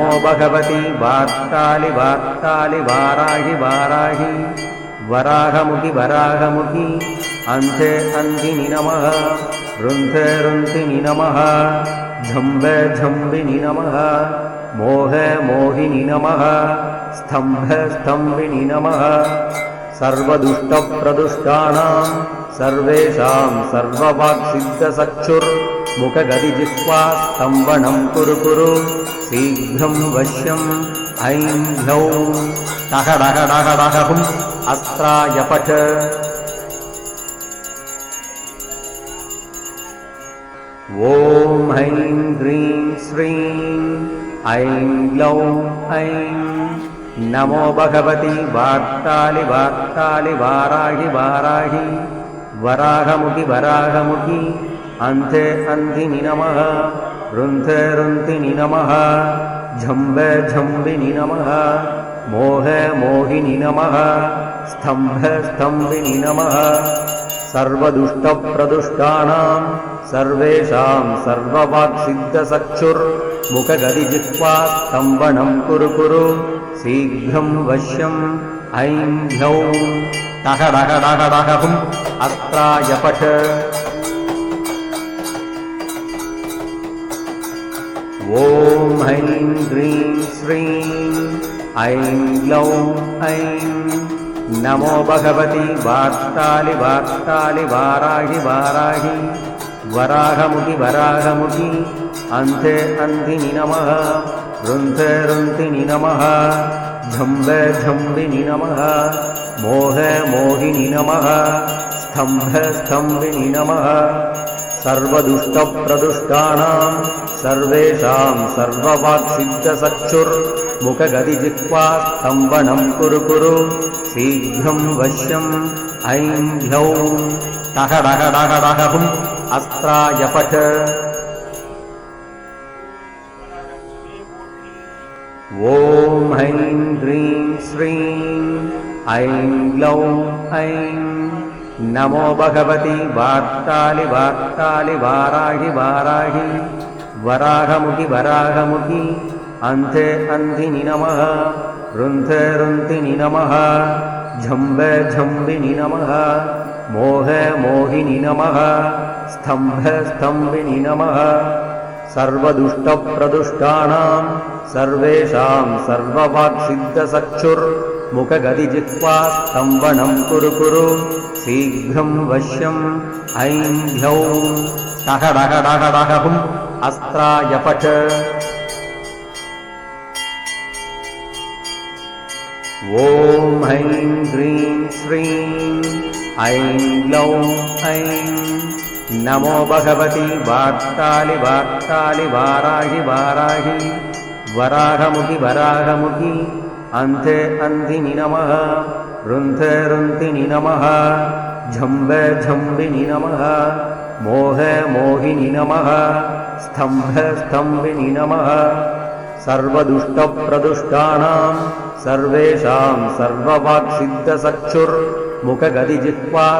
नमो भगवति वार्तालि वार्तालि वाराहि वाराहि। वराहमुखि वराहमुखि। अन्धे अन्धिनि नमः। रुन्धे रुन्धिनि नमः। झम्बे झम्बिनि नमः। मोहे मोहिनि नमः। स्तम्भ स्तम्भिनि नमः। सर्वदुष्टप्रदुष्टानां सर्वेषां सर्ववाक्सिद्धचक्षुर्मुखगदिजिह्वा स्तम्भनं कुरु कुरु शीघ्रं वश्यम् ऐं ह्यौं टहडहडहडहुम् अस्त्राय पठ ॐ ऐं ह्रीं श्रीं ऐं ग्लौं ऐं नमो भगवति वार्तालि वार्तालि वाराहि वाराहि वराहमुखि वराहमुखि अन्धे अन्धिनि नमः। रुन्धे रुन्धिनि नमः। झम्बे झम्बिनि नमः। मोहे मोहिनि नमः। स्तम्भ स्तम्भिनि नमः। सर्वदुष्टप्रदुष्टानां सर्वेषां सर्ववाक्सिद्धचक्षुर्मुखगदिजिह्वा स्तम्भनं कुरु कुरु। शीघ्रं वश्यम् ऐं ह्यौं। टहडहडहडहुम् अस्त्राय ॐ ऐं ह्रीं श्रीं ऐं ग्लौं ऐं नमो भगवति वार्तालि वार्तालि वाराहि वाराहि वराहमुखि वराहमुखि अन्धे अन्धिनि नमः रुन्धे रुन्धिनि नमः झम्बे झम्बिनि नमः मोहे मोहिनि नमः स्तम्भ स्तम्भिनि नमः सर्वदुष्टप्रदुष्टानां सर्वेषां सर्ववाक्सिद्धचक्षुर्मुखगदिजिह्वा स्तम्भनं कुरु कुरु। शीघ्रं वश्यम् ऐं ह्यौं टहडहडहडहुम् अस्त्राय पठ ॐ ऐं ह्रीं श्रीं ऐं ग्लौं ऐं नमो भगवति वार्तालि वार्तालि वाराहि वाराहि। वराहमुखि वराहमुखि। अन्धे अन्धिनि नमः। रुन्धे रुन्धिनि नमः। झम्बे झम्बिनि नमः। मोहे मोहिनि नमः। स्तम्भ स्तम्भिनि नमः। सर्वदुष्टप्रदुष्टानां सर्वेषां सर्ववाक्सिद्धचक्षुर्मुखगदिजिह्वा स्तम्भनं कुरु कुरु शीघ्रं वश्यम् ऐं ह्यौं टहडहडहडहुम् अस्त्राय पठ। ॐ ऐं ह्रीं श्रीं ऐं ग्लौं ऐं नमो भगवति वार्तालि वार्तालि वाराहि वाराहि। वराहमुखि वराहमुखि अन्धे अन्धिनि नमः। रुन्धे रुन्धिनि नमः। झम्बे झम्बिनि नमः। मोहे मोहिनि नमः। स्तम्भ स्तम्भिनि नमः। सर्वदुष्टप्रदुष्टानां सर्वेषां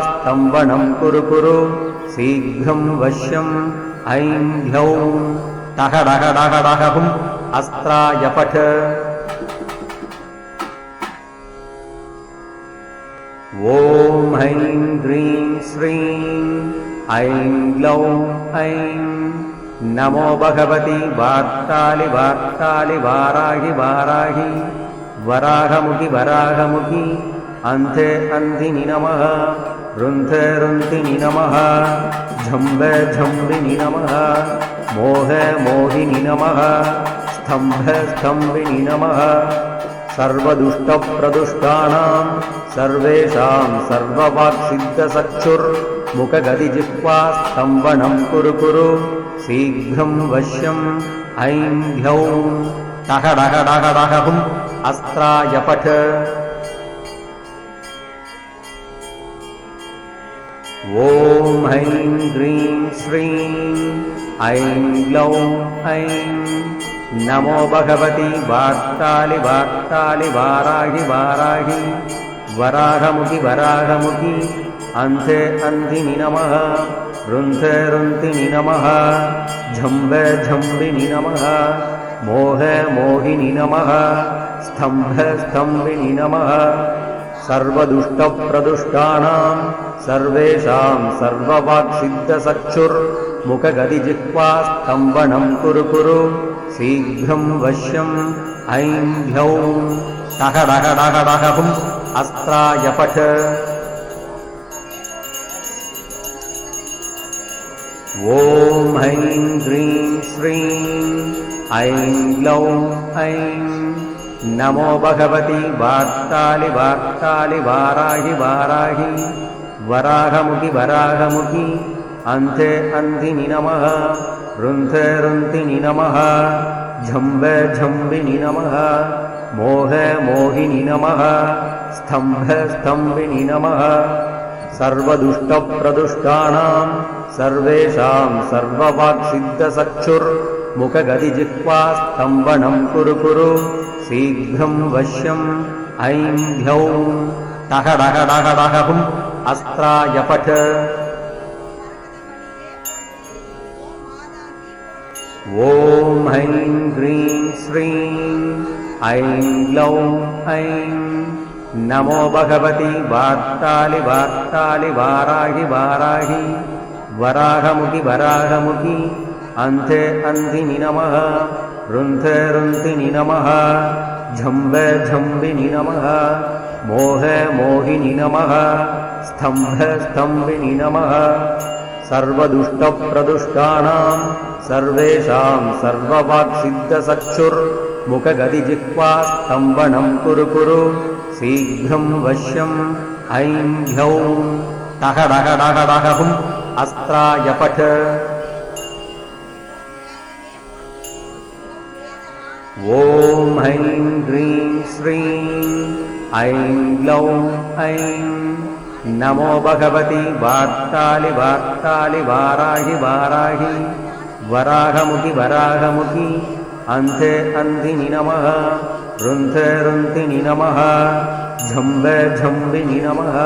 स्तम्भनं कुरु कुरु। शीघ्रं वश्यम् ऐं ह्यौं टहडहडहडहुम् अस्त्राय ॐ ऐं ह्रीं श्रीं ऐं ग्लौं ऐं नमो भगवति वार्तालि वार्तालि वाराहि वाराहि वराहमुखि वराहमुखि अन्धे अन्धिनि नमः रुन्धे रुन्धिनि नमः झम्बे झम्बिनि नमः मोहे मोहिनि नमः स्तम्भ स्तम्भिनि नमः सर्वदुष्टप्रदुष्टानां सर्वेषां सर्ववाक्सिद्धचक्षुर्मुखगदिजिह्वा स्तम्भनं कुरु कुरु शीघ्रं वश्यम् ऐं ह्यौं टहडहडहडहुम् अस्त्राय पठ ॐ ऐं ह्रीं श्रीं ऐं ग्लौं ऐं नमो भगवति वार्तालि वार्तालि वाराहि वाराहि वराहमुखि वराहमुखि। अन्धे अन्धिनि नमः। रुन्धे रुन्तिनि नमः। झम्बे झम्बिनि नमः। मोहे मोहिनि नमः। स्तम्भे स्तम्भिनि नमः। सर्वदुष्टप्रदुष्टानां सर्वेषां सर्ववाक्सिद्धसक्षुर्मुखगदिजिह्वा स्तम्भनं कुरु कुरु। शीघ्रं वश्यम् ऐं ह्यौं टः डः डः डः हुम् अस्त्राय पठ ॐ ऐं ह्रीं श्रीं ऐं ग्लौं ऐं नमो भगवति वार्तालि वार्तालि वाराहि वाराहि। वराहमुखि वराहमुखि अन्धे अन्धिनि नमः रुन्धे रुन्तिनि नमः झम्बे झम्बिनि नमः मोहे मोहिनि नमः। स्तम्भे स्तम्भिनि नमः। सर्वदुष्टप्रदुष्टानां सर्वेषां सर्ववाक्सिद्धसक्षुर्मुखगदिजिह्वा स्तम्भनं कुरु कुरु। शीघ्रं वश्यम् ऐं ह्यौं टः डः डः डः हुम् अस्त्राय ह्रीं श्रीं ऐं ग्लौं ऐं नमो भगवति वार्तालि वार्तालि वाराहि वाराहि वराहमुखि वराहमुखि अन्धे अन्धिनि नमः रुन्धे रुन्तिनि नमः झम्बे झम्बिनि नमः मोहे मोहिनि नमः स्तम्भे स्तम्भिनि नमः सर्वदुष्टप्रदुष्टानां सर्वेषां सर्ववाक्सिद्धसक्षुर्मुखगदिजिह्वा स्तम्भनं कुरु कुरु शीघ्रं वश्यम् ऐं ह्यौं। टः डः डः डः हुम् अस्त्राय पठ ॐ ऐं ह्रीं श्रीं ऐं ग्लौं ऐं नमो भगवति वार्तालि वार्तालि वाराहि वाराहि। वराहमुखि वराहमुखि अन्धे अन्धिनि नमः। रुन्धे रुन्तिनि नमः। झम्बे झम्बिनि नमः।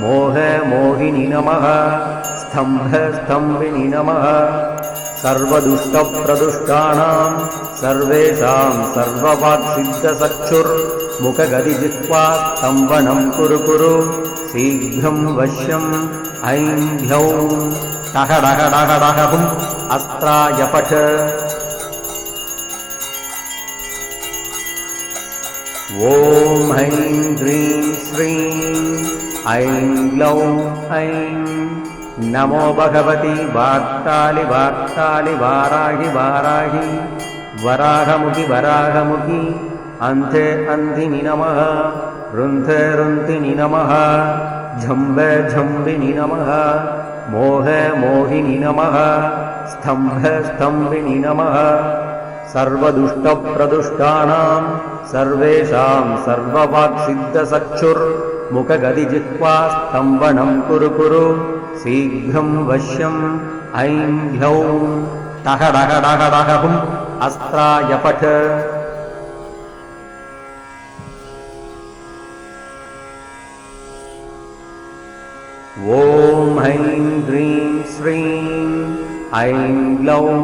मोहे मोहिनि नमः। स्तम्भे स्तम्भिनि नमः। सर्वदुष्टप्रदुष्टानां सर्वेषां सर्ववाक्सिद्धसक्षुर्मुखगदिजिह्वा स्तम्भनं कुरु कुरु। शीघ्रं वश्यम् ऐं ह्यौं टः डः ॐ ऐं ह्रीं श्रीं ऐं ग्लौं ऐं नमो भगवति वार्तालि वार्तालि वाराहि वाराहि वराहमुखि वराहमुखि अन्धे अन्धिनि नमः रुन्धे रुन्तिनि नमः झम्बे झम्बिनि नमः मोहे मोहिनि नमः स्तम्भे स्तम्भिनि नमः सर्वदुष्टप्रदुष्टानां सर्वेषां सर्ववाक्सिद्धसक्षुर्मुखगदिजिह्वा स्तम्भनं कुरु कुरु शीघ्रं वश्यम् ऐं ह्यौं। ऐं ह्रीं श्रीं ऐं ग्लौं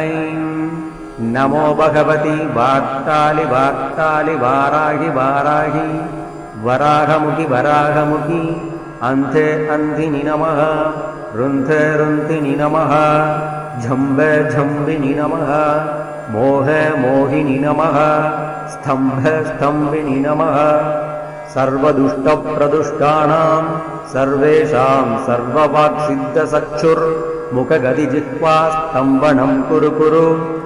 ऐं नमो भगवति वार्तालि वार्तालि वाराहि वाराहि। वराहमुखि वराहमुखि। अन्धे अन्धिनि नमः। रुन्धे रुन्तिनि नमः। झम्बे झम्बिनि नमः। मोहे मोहिनि नमः। स्तम्भे स्तम्भिनि नमः। सर्वदुष्टप्रदुष्टानां सर्वेषां सर्ववाक्सिद्धसक्षुर्मुखगदिजिह्वा स्तम्भनं कुरु कुरु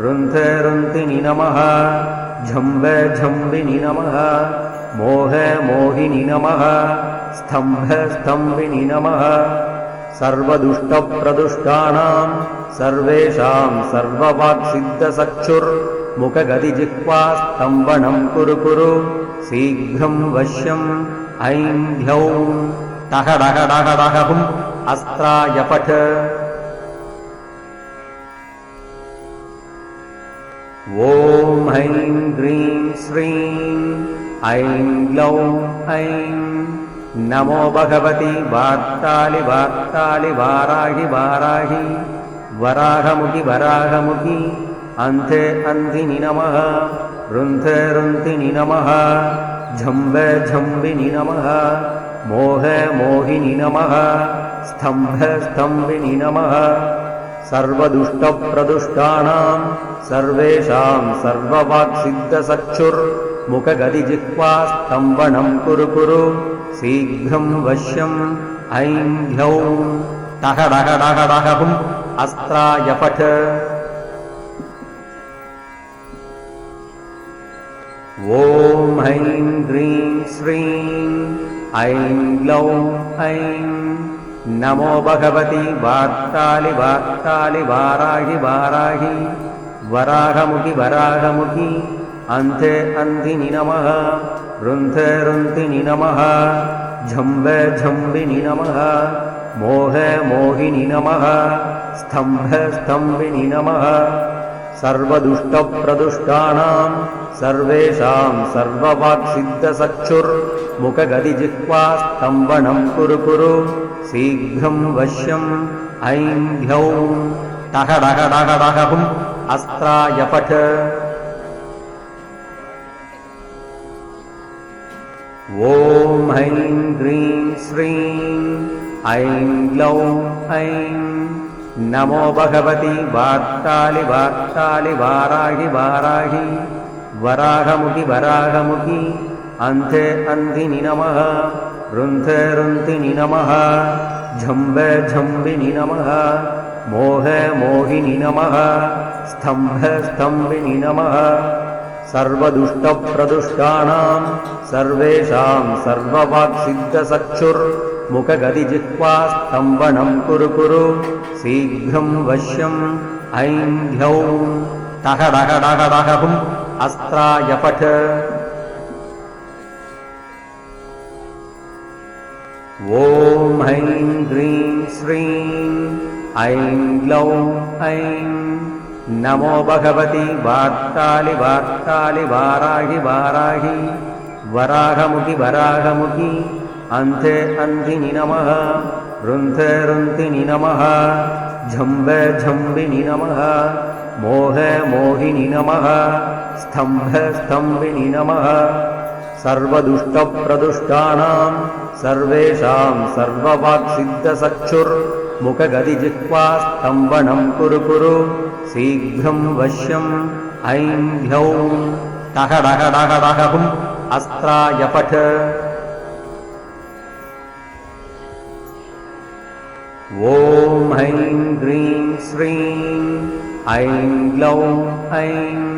रुन्धे रुन्तिनि नमः। झम्बे झम्बिनि नमः। मोहे मोहिनि नमः। स्तम्भे स्तम्भिनि नमः। सर्वदुष्टप्रदुष्टानाम् सर्वेषाम् सर्ववाक्सिद्धचक्षुर्मुखगतिजिह्वास्तम्भनम् कुरु कुरु। शीघ्रम् वश्यम् ऐं ह्यौम् टह डह ॐ ऐं श्रीं ऐं ग्लौं ऐं नमो भगवति वार्तालि वार्तालि वाराहि वाराहि वराहमुखि वराहमुखि अन्धे अन्धिनि नमः रुन्धे रुन्धिनि नमः झम्बे झम्बिनि नमः मोहे मोहिनि नमः स्तम्भ स्तम्भिनि नमः सर्वदुष्टप्रदुष्टानाम् सर्वेषाम् सर्ववाक्सिद्धचक्षुर्मुखगतिजिह्वास्तम्भनम् कुरु कुरु शीघ्रम् वश्यम् ऐं ह्यौम् टह डह डह डहुम् अस्त्राय पठ ॐ ऐं ह्रीं श्रीं ऐं ग्लौं ऐं नमो भगवति वार्तालि वार्तालि वाराहि वाराहि। वराहमुखि वराहमुखि। अन्धे अन्धिनि नमः। रुन्धे रुन्धिनि नमः। झम्बे झम्बिनि नमः। मोहे मोहिनि नमः। स्तम्भ स्तम्भिनि नमः। सर्वदुष्टप्रदुष्टानाम् सर्वेषाम् सर्ववाक्सिद्धचक्षुर्मुखगतिजिह्वास्तम्भनम् कुरु कुरु शीघ्रम् वश्यम् ऐं ह्यौम् टह डह डह डहुम् अस्त्राय पठ। ॐ ऐं ह्रीं श्रीं ऐं ग्लौं ऐं नमो भगवति वार्तालि वार्तालि वाराहि वाराहि। वराहमुखि अन्धे अन्धिनि नमः। झम्बे झम्बिनि नमः। मोहे मोहिनि नमः। स्तम्भ स्तम्भिनि नमः। सर्वदुष्टप्रदुष्टानाम् सर्वेषाम् सर्ववाक्सिद्धचक्षुर्मुखगतिजिह्वास्तम्भनम् कुरु कुरु। शीघ्रम् वश्यम् ऐं ह्यौम् टह डह ॐ ऐं ह्रीं श्रीं ऐं ग्लौं ऐं नमो भगवति वार्तालि वार्तालि वाराहि वाराहि वराहमुखि वराहमुखि अन्धे अन्धिनि नमः रुन्धे रुन्धिनि नमः झम्बे झम्बिनि नमः मोहे मोहिनि नमः स्तम्भ स्तम्भिनि नमः सर्वदुष्टप्रदुष्टानाम् सर्वेषाम् सर्ववाक्सिद्धचक्षुर्मुखगतिजिह्वास्तम्भनम् कुरु कुरु शीघ्रम् वश्यम् ऐं ह्यौम् टह डह डह डहुम् अस्त्राय पठ ॐ ऐं ह्रीं श्रीं ऐं ग्लौं ऐं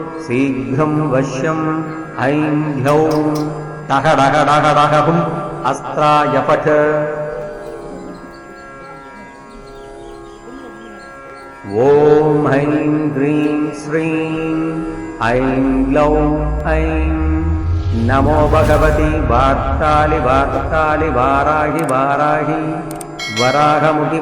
शीघ्रम् वश्यम् ऐं ह्यौम् टह डह डह डहुम् अस्त्राय पठ। ॐ ऐं ह्रीं श्रीं ऐं ग्लौं ऐं नमो भगवति वार्तालि वार्तालि वाराहि वाराहि। वराहमुखि